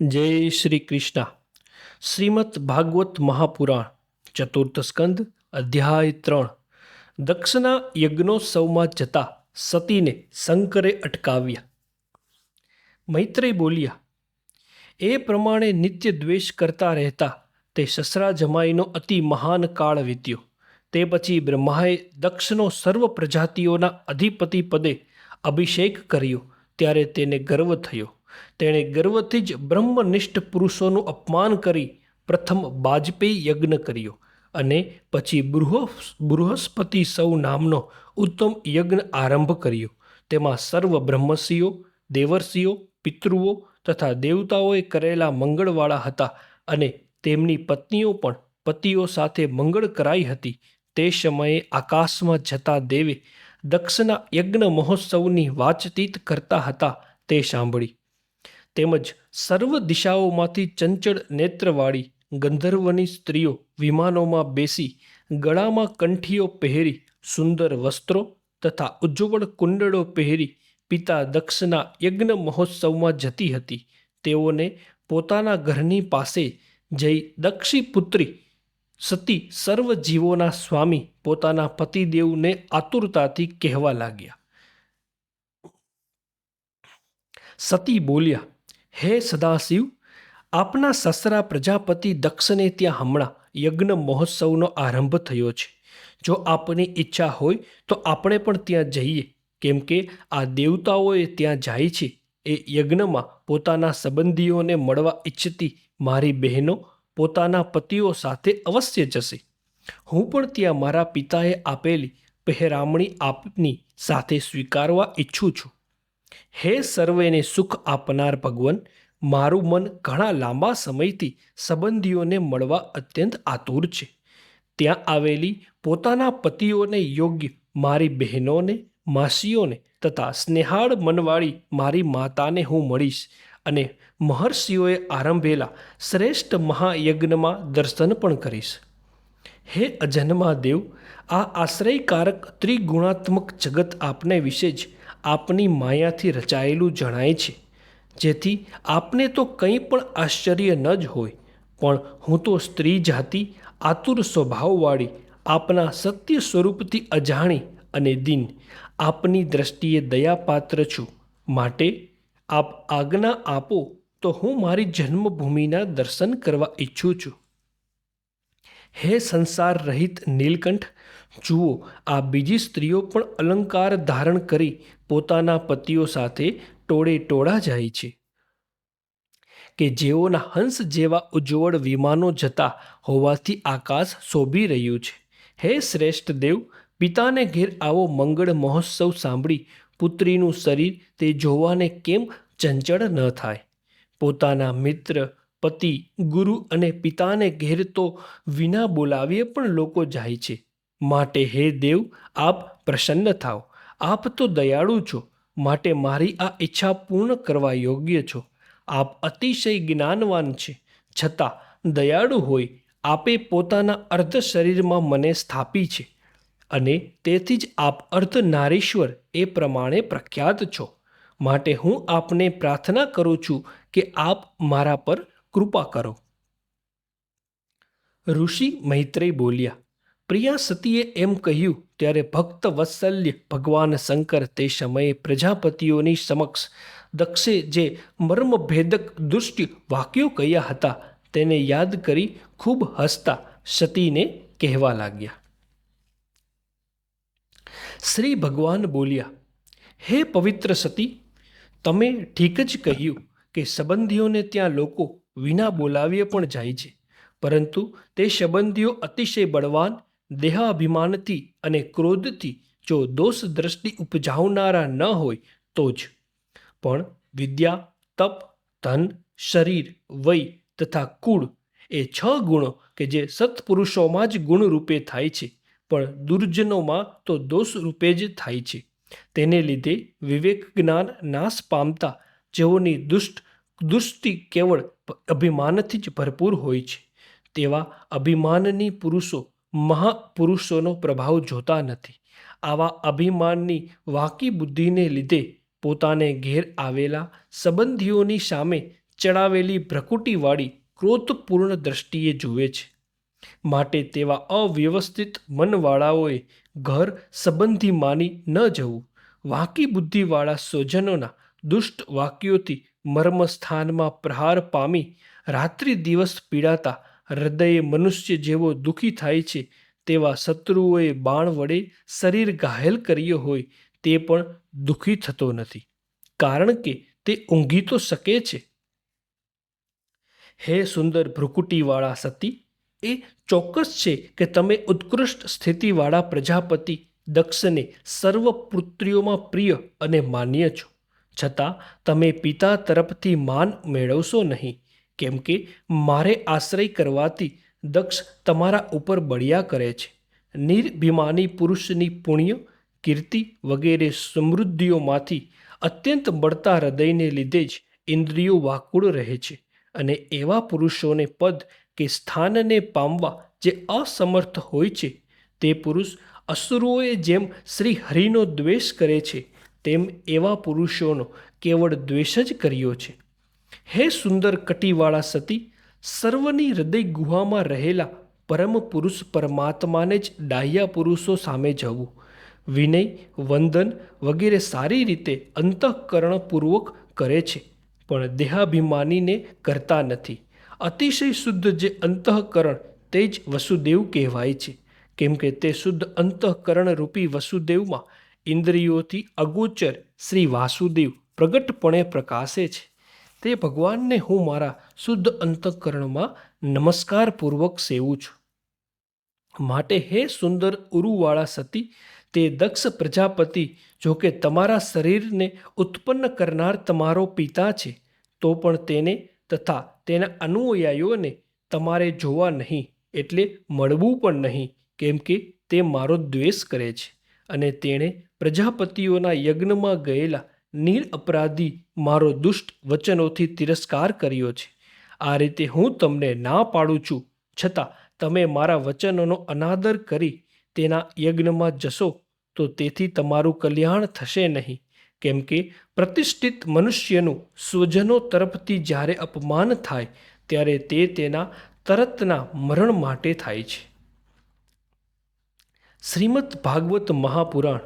જય શ્રી કૃષ્ણ. શ્રીમદ ભાગવત મહાપુરાણ, ચતુર્થ સ્કંદ, અધ્યાય ત્રણ. દક્ષના યજ્ઞોત્સવમાં જતા સતીને શંકરે અટકાવ્યા. મૈત્રેય બોલ્યા, એ પ્રમાણે નિત્ય દ્વેષ કરતા રહેતા તે સસરા જમાઈનો અતિ મહાન કાળ વીત્યો. તે પછી બ્રહ્માએ દક્ષનો સર્વ પ્રજાતિઓના અધિપતિ પદે અભિષેક કર્યો, ત્યારે તેને ગર્વ થયો. તેણે ગર્વથી જ બ્રહ્મનિષ્ઠ પુરુષોનું અપમાન કરી પ્રથમ બાજપેયી યજ્ઞ કર્યો અને પછી બૃહસ્ બૃહસ્પતિ સૌ નામનો ઉત્તમ યજ્ઞ આરંભ કર્યો. તેમાં સર્વ બ્રહ્મસિંહો દેવર્ષિઓ પિતૃઓ તથા દેવતાઓએ કરેલા મંગળવાળા હતા અને તેમની પત્નીઓ પણ પતિઓ સાથે મંગળ કરાઈ હતી. તે સમયે આકાશમાં જતા દેવે દક્ષના યજ્ઞ મહોત્સવની વાતચીત કરતા હતા તે સાંભળી તેમજ સર્વ દિશાઓમાંથી ચંચળ નેત્રવાળી ગંધર્વની સ્ત્રીઓ વિમાનોમાં બેસી ગળામાં કંઠીઓ પહેરી સુંદર વસ્ત્રો તથા ઉજ્જવળ કુંડળો પહેરી પિતા દક્ષના યજ્ઞ મહોત્સવમાં જતી હતી. તેઓને પોતાના ઘરની પાસે જઈ દક્ષી પુત્રી સતી સર્વ જીવોના સ્વામી પોતાના પતિદેવને આતુરતાથી કહેવા લાગ્યા. સતી બોલ્યા હે સદાશિવ, આપના સસરા પ્રજાપતિ દક્ષને ત્યાં હમણાં યજ્ઞ મહોત્સવનો આરંભ થયો છે. જો આપની ઈચ્છા હોય તો આપણે પણ ત્યાં જઈએ. કેમ કે આ દેવતાઓએ ત્યાં જાય છે. એ યજ્ઞમાં પોતાના સંબંધીઓને મળવા ઈચ્છતી મારી બહેનો પોતાના પતિઓ સાથે અવશ્ય જશે. હું પણ ત્યાં મારા પિતાએ આપેલી પહેરામણી આપની સાથે સ્વીકારવા ઈચ્છું છું. હે સર્વેને સુખ આપનાર ભગવાન, મારું મન ઘણા લાંબા સમયથી સંબંધીઓને મળવા અત્યંત આતુર છે. ત્યાં આવેલી પોતાના પતિઓને યોગ્ય મારી બહેનોને, માસીઓને તથા સ્નેહાળ મનવાળી મારી માતાને હું મળીશ અને મહર્ષિઓએ આરંભેલા શ્રેષ્ઠ મહાયજ્ઞમાં દર્શન પણ કરીશ. હે અજન્મા દેવ આ આશ્રયકારક ત્રિગુણાત્મક જગત આપને વિશે જ આપની માયાથી રચાયેલું જણાય છે. જેથી આપને તો કંઈ પણ આશ્ચર્ય ન જ હોય, પણ હું તો સ્ત્રી જાતિ, આતુર સ્વભાવવાળી, આપના સત્ય સ્વરૂપથી અજાણી અને દિન, આપની દ્રષ્ટિએ દયાપાત્ર છું. માટે આપ આજ્ઞા આપો તો હું મારી જન્મભૂમિના દર્શન કરવા ઈચ્છું છું. હે સંસાર રહિત નીલકંઠ, જુઓ, આ બીજી સ્ત્રીઓ પણ અલંકાર ધારણ કરી પોતાના પતિઓ સાથે ટોળે ટોળા જાય છે. કે જેઓના હંસ જેવા ઉજ્જવળ વિમાનો જતા હોવાથી આકાશ શોભી રહ્યું છે. હે શ્રેષ્ઠ દેવ, પિતાને ઘેર આવો મંગળ મહોત્સવ સાંભળી, પુત્રીનું શરીર તે જોવાને કેમ ચંચળ ન થાય? પોતાના મિત્ર પતિ, ગુરુ અને પિતાને ઘેર તો વિના બોલાવીએ પણ લોકો જાય છે. માટે હે દેવ, આપ પ્રસન્ન થાઓ. આપ તો દયાળુ છો. માટે મારી આ ઈચ્છા પૂર્ણ કરવા યોગ્ય છો. આપ અતિશય જ્ઞાનવાન છે. છતાં, દયાળુ હોય, આપે પોતાના અર્ધ શરીરમાં મને સ્થાપી છે. અને તેથી જ આપ અર્ધ નારીશ્વર એ પ્રમાણે પ્રખ્યાત છો. માટે હું આપને પ્રાર્થના કરું છું કે આપ મારા પર કૃપા કરો. ઋષિ મૈત્રેય બોલ્યા, પ્રિયા સતીએ એમ કહ્યું, ત્યારે ભક્ત વત્સલ્ય ભગવાન શંકર તે સમયે પ્રજાપતિઓની સમક્ષ દક્ષે જે મર્મભેદક દુષ્ટ વાક્યો કહ્યા હતા, તેને યાદ કરી ખૂબ હસતા સતીને કહેવા લાગ્યા. શ્રી ભગવાન બોલ્યા, હે પવિત્ર સતી, તમે ઠીક જ કહ્યું કે સંબંધીઓને ત્યાં લોકો વિના બોલાવીએ પણ જાય છે. પરંતુ તે સંબંધીઓ અતિશય બળવાન, દેહાભિમાનથી અને ક્રોધથી જો દોષ દ્રષ્ટિ ઉપજાવનારા ન હોય તો જ. પણ વિદ્યા, તપ, ધન, શરીર, વય તથા કુળ એ છ ગુણો કે જે સત્પુરુષોમાં જ ગુણરૂપે થાય છે. પણ દુર્જનોમાં તો દોષ રૂપે જ થાય છે. તેને લીધે વિવેક જ્ઞાન નાશ પામતા જેઓની દુષ્ટ દુષ્ટિ કેવળ અભિમાનથી જ ભરપૂર હોય છે. તેવા અભિમાનની પુરુષો મહાપુરુષોનો પ્રભાવ જોતા નથી. આવા અભિમાનની વાકી બુદ્ધિને લીધે પોતાને ઘેર આવેલા સંબંધીઓની સામે ચડાવેલી ભ્રકુટીવાળી ક્રોધપૂર્ણ દ્રષ્ટિએ જુએ છે. માટે તેવા અવ્યવસ્થિત મનવાળાઓએ ઘર સંબંધી માની ન જવું. વાકી બુદ્ધિવાળા સ્વજનોના દુષ્ટ વાક્યોથી મર્મસ્થાનમાં પ્રહાર પામી રાત્રિ દિવસ પીડાતા હૃદયે મનુષ્ય જેવો દુઃખી થાય છે તેવા શત્રુઓએ બાણ વડે શરીર ઘાયલ કર્યો હોય તે પણ દુઃખી થતો નથી. કારણ કે તે ઊંઘી તો શકે છે. હે સુંદર ભ્રુકુટીવાળા સતી, એ ચોક્કસ છે કે તમે ઉત્કૃષ્ટ સ્થિતિવાળા પ્રજાપતિ દક્ષને સર્વ પુત્રીઓમાં પ્રિય અને માન્ય છો. છતાં તમે પિતા તરફથી માન મેળવશો નહીં, કેમ કે મારે આશ્રય કરવાથી દક્ષ તમારા ઉપર બળિયા કરે છે. નિર્ભિમાની પુરુષની પુણ્ય, કીર્તિ વગેરે સમૃદ્ધિઓમાંથી અત્યંત બળતા હૃદયને લીધે જ ઇન્દ્રિયો વાકુળ રહે છે અને એવા પુરુષોને પદ કે સ્થાનને પામવા જે અસમર્થ હોય છે, તે પુરુષ અસુરોએ જેમ શ્રી હરિનો દ્વેષ કરે છે તેમ એવા પુરુષોનો કેવળ દ્વેષ જ કર્યો છે. હે સુંદર કટીવાળા સતી, સર્વની હૃદય ગુહામાં રહેલા પરમ પુરુષ પરમાત્માને જ ડાહ્યા પુરુષો સામે જવું. વિનય, વંદન વગેરે સારી રીતે અંતઃકરણપૂર્વક કરે છે, પણ દેહાભિમાનીને કરતા નથી. અતિશય શુદ્ધ જે અંતઃકરણ તે જ વસુદેવ કહેવાય છે. કેમ કે તે શુદ્ધ અંતઃકરણ રૂપી વસુદેવમાં ઇન્દ્રિયોથી અગોચર શ્રી વાસુદેવ પ્રગટપણે પ્રકાશે છે. તે ભગવાનને હું મારા શુદ્ધ અંતઃકરણમાં નમસ્કારપૂર્વક સેવું છું. માટે હે સુંદર ઉરુવાળા સતી, તે દક્ષ પ્રજાપતિ જો કે તમારા શરીરને ઉત્પન્ન કરનાર તમારો પિતા છે, તો પણ તેને તથા તેના અનુયાયીઓને તમારે જોવા નહીં, એટલે મળવું પણ નહીં, કેમ કે તે મારો દ્વેષ કરે છે. અને તેણે પ્રજાપતિઓના યજ્ઞમાં ગયેલા નીર અપરાધી મારો દુષ્ટ વચનોથી તિરસ્કાર કર્યો છે. આ રીતે હું તમને ના પાડું છું. છતાં તમે મારા વચનોનો અનાદર કરી તેના યજ્ઞમાં જશો, તો તેથી તમારું કલ્યાણ થશે નહીં. કેમ કે પ્રતિષ્ઠિત મનુષ્યનું સ્વજનો તરફથી જ્યારે અપમાન થાય, ત્યારે તે તેના તરતના મરણ માટે થાય છે. શ્રીમદ ભાગવત મહાપુરાણ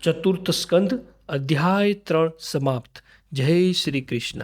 ચતુર્થ સ્કંદ અધ્યાય ત્રણ સમાપ્ત. જય શ્રી કૃષ્ણ.